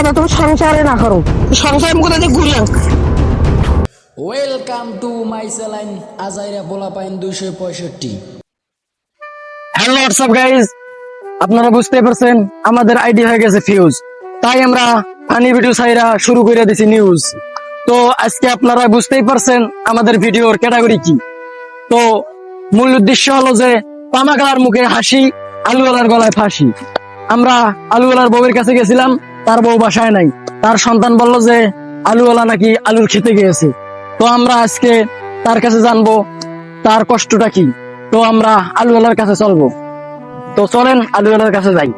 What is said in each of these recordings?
ছয়টা তুমি সংসারে না করো। সংসার মুখে তাদের ঘুরিয়াং ওয়েলকাম টু মাই চ্যানেল আজাইরা পোলা পাইন দুইশো পঁয়ষট্টি। হ্যালো হোয়াটসঅ্যাপ গাইজ আপনারা বুঝতে পারছেন আমাদের আইডি হয়ে গেছে ফিউজ তাই আমরা ফানি ভিডিও সাইরা শুরু করে দিছি নিউজ তো আজকে আপনারা বুঝতেই পারছেন আমাদের ভিডিওর ক্যাটাগরি কি। তো মূল উদ্দেশ্য হলো যে পামাকালার মুখে হাসি আলুওয়ালার গলায় ফাঁসি। আমরা আলুওয়ালার বউয়ের কাছে গেছিলাম তার বউ বাসায় নাই। তার সন্তান বলল যে, আলুওয়ালা নাকি আলুর খেতে গিয়েছে। তো আমরা আজকে তার কাছে জানব, তার কষ্টটা কি? তো আমরা আলুওয়ালার কাছে চলবো। তো চলেন আলুওয়ালার কাছে যাই।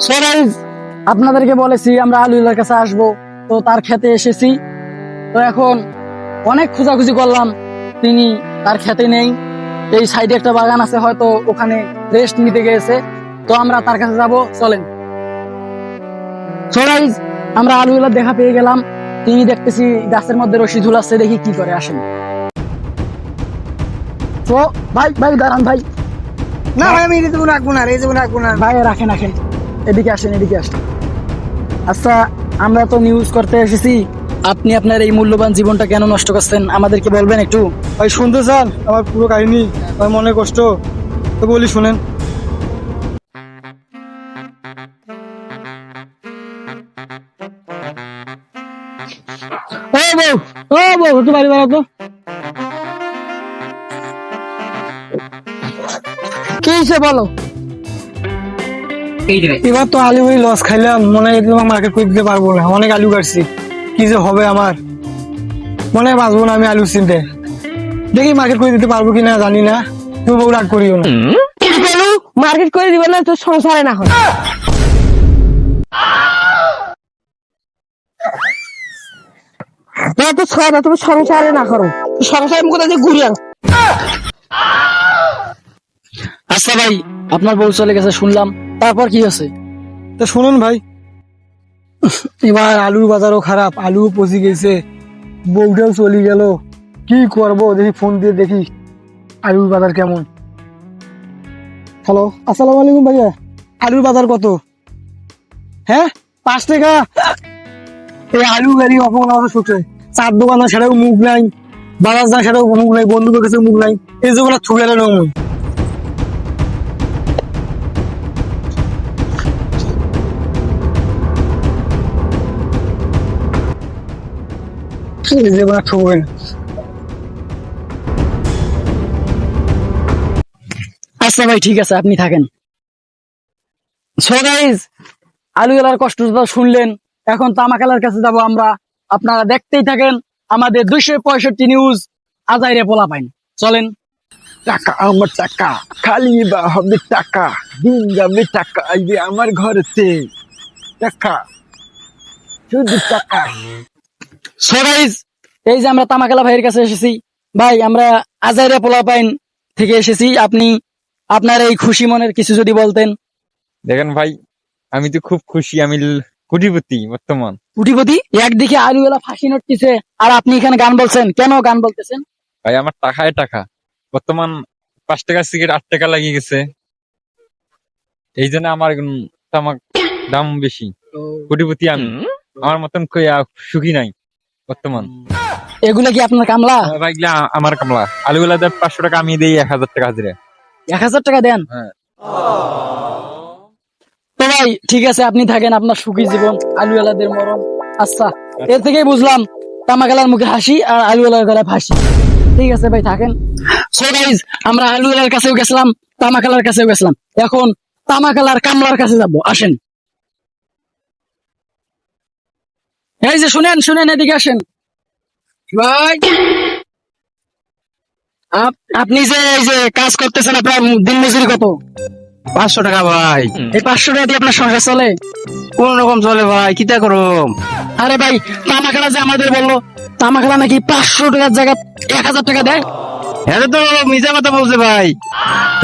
সরাই আপনাদেরকে বলেছি, আমরা আলুওয়ালার কাছে আসব। তো তার খেতে এসেছি। তো এখন অনেক খোঁজাখুঁজি করলাম, তিনি তার খেতে নেই। এই সাইডে একটা বাগান আছে, হয়তো ওখানে রেস্ট নিতে গিয়েছে। তো আমরা তার কাছে যাব, চলেন। আমরা আলুওয়ালার দেখা পেয়ে গেলাম। তিনি দেখতেছি গাছের মধ্যে রশি ঝুলাচ্ছে দেখি কি করে আসেন। তো ভাই ভাই দাঁড়ান ভাই। না ভাই আমি রাখব না রাখব না। ভাই রাখেন রাখেন। এদিকে আসেন এদিকে আসেন। আচ্ছা আমরা তো নিউজ করতে এসেছি। আপনি আপনার এই মূল্যবান জীবনটা কেন নষ্ট করছেন? আমাদেরকে বলবেন একটু। ভাই শুনতে চান আমার পুরো কাহিনী আমার মনে কষ্ট। তো বলি শুনেন। ও বউ একটু বাড়ি বেড়াও তো। কি হয়েছে বলো? এবার তো আলু ওই লস খাইলাম মনে হয় তোমার মার্কেট করে দিতে পারব না। অনেক আলু কাটছি। কি যে হবে আমার? মনে হয় বাঁচবো না আমি আলু চিনতে। দেখি মার্কেট করে দিতে পারব কিনা জানি না। তুমি বউ রাগ করিও না। মার্কেট করে দিবে না তো সংসারে না হয়। না তো ছয়টা তুমি সংসারে না করো। সংসার মুখে তাদের ঘুরিয়াং আচ্ছা ভাই আপনার বউ চলে গেছে শুনলাম। তারপর কি হয়েছে? তো শুনুন ভাই। এবার আলুর বাজারও খারাপ আলু পচি গেছে বউটাও চলে গেল। কি করব দেখি ফোন দিয়ে দেখি আলুর বাজার কেমন। হ্যালো আসসালামু আলাইকুম ভাইয়া। আলুর বাজার কত? হ্যাঁ পাঁচ টাকা। এই আলু গাড়ি অপমান আমার শুকছে চার দোকানে সেটাও মুখ নাই, বাজার যা সেটাও মুখ নাই, বন্ধুদের কাছে মুখ নাই, এই যে ওরা ছুটে গেল মুখ আচ্ছা ভাই, ঠিক আছে, আপনি থাকেন। সো গাইজ আলুওয়ালার কষ্টটা শুনলেন, এখন তামাকালার কাছে যাব আমরা। আপনারা দেখতেই থাকেন আমাদের দুইশো পঁয়ষট্টি নিউজ আজাইরে পোলা পাইন চলেন। টাকা আমার টাকা, খালি বা হবে টাকা, দিন যাবে টাকা আইবে আমার ঘরেতে। টাকা, শুধু টাকা। এই যে আমরা তামাকালা ভাইয়ের কাছে এসেছি। ভাই, আমরা আজাইরে পোলা পাইন থেকে এসেছি। আপনি আপনার এই খুশি মনের কিছু যদি বলতেন। দেখেন ভাই, আমি তো খুব খুশি, আমি কোটিপতি বর্তমান। উঠিপতি একদিকে আলুওয়ালা ফাঁসি নটতেছে আর আপনি এখানে গান বলছেন। কেন গান বলতেছেন? ভাই আমার টাকায় টাকা। বর্তমান পাঁচ টাকা সিগারেট আট টাকা লাগিয়ে গেছে। এই জন্য আমার তামাক দাম বেশি। কোটিপতি আমি। আমার মতন সুখী নাই বর্তমান। এগুলা কি আপনার কামলা? ভাই এগুলা আমার কামলা। আলুগুলা পাঁচশো টাকা আমি দিই এক হাজার টাকা হাজিরা। এক হাজার টাকা দেন? হ্যাঁ। ভাই, ঠিক আছে, আপনি থাকেন, আপনার সুখী জীবন, আলুওয়ালাদের মরণ। আচ্ছা এর থেকেই বুঝলাম, তামাকালার মুখে হাসি আর আলুওয়ালার গলায় ফাঁসি। ঠিক আছে ভাই, থাকেন। সো গাইজ আমরা আলুওয়ালার কাছেও গেছিলাম, তামাকালার কাছেও গেছিলাম। এখন তামাকালার কামলার কাছে যাব, আসেন। এই যে শুনেন শুনেন, এদিকে আসেন। ভাই, আপ- আপনি যে এই যে কাজ করতেছেন আপনার দিন মজুরি কত? পাঁচশো টাকা ভাই। এই পাঁচশো টাকা দিয়ে আপনার সংসার চলে? কোন রকম চলে ভাই কিতা করম আরে ভাই তামাকালা যে আমাদের বলল তামাকালা নাকি পাঁচশো টাকার জায়গা এক হাজার টাকা দেয়? এটা তো মিজা কথা বলছে ভাই।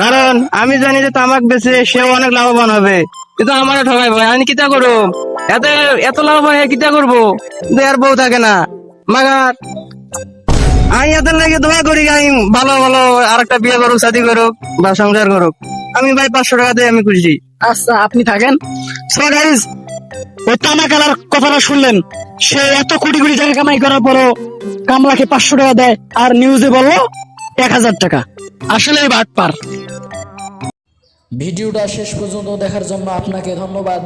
কারণ আমি জানি যে তামাক বেচে সেও অনেক লাভবান হবে। কিন্তু আমার ঠকাই ভাই আমি কিতা করব? এত এত লাভবান হয়ে কিতা করব? আর বউ থাকে না। মাগার আমি এত লাগে দোয়া করি আমি ভালো ভালো আর একটা বিয়ে করুক শাদি করুক বা সংসার করুক। আমি ভাই পাঁচশো টাকা দিয়ে আমি খুশি। আচ্ছা আপনি থাকেন? guys, ওই তামাকালার কথাটা শুনলেন। সে এত কোটি কোটি টাকা কামাই করার পরও কামলাকে পাঁচশো টাকা দেয় আর নিউজে বলল এক হাজার টাকা। আসলে বাট পার। ভিডিওটা শেষ পর্যন্ত দেখার জন্য আপনাকে ধন্যবাদ।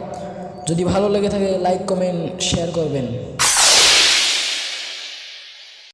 যদি ভালো লেগে থাকে লাইক কমেন্ট শেয়ার করবেন।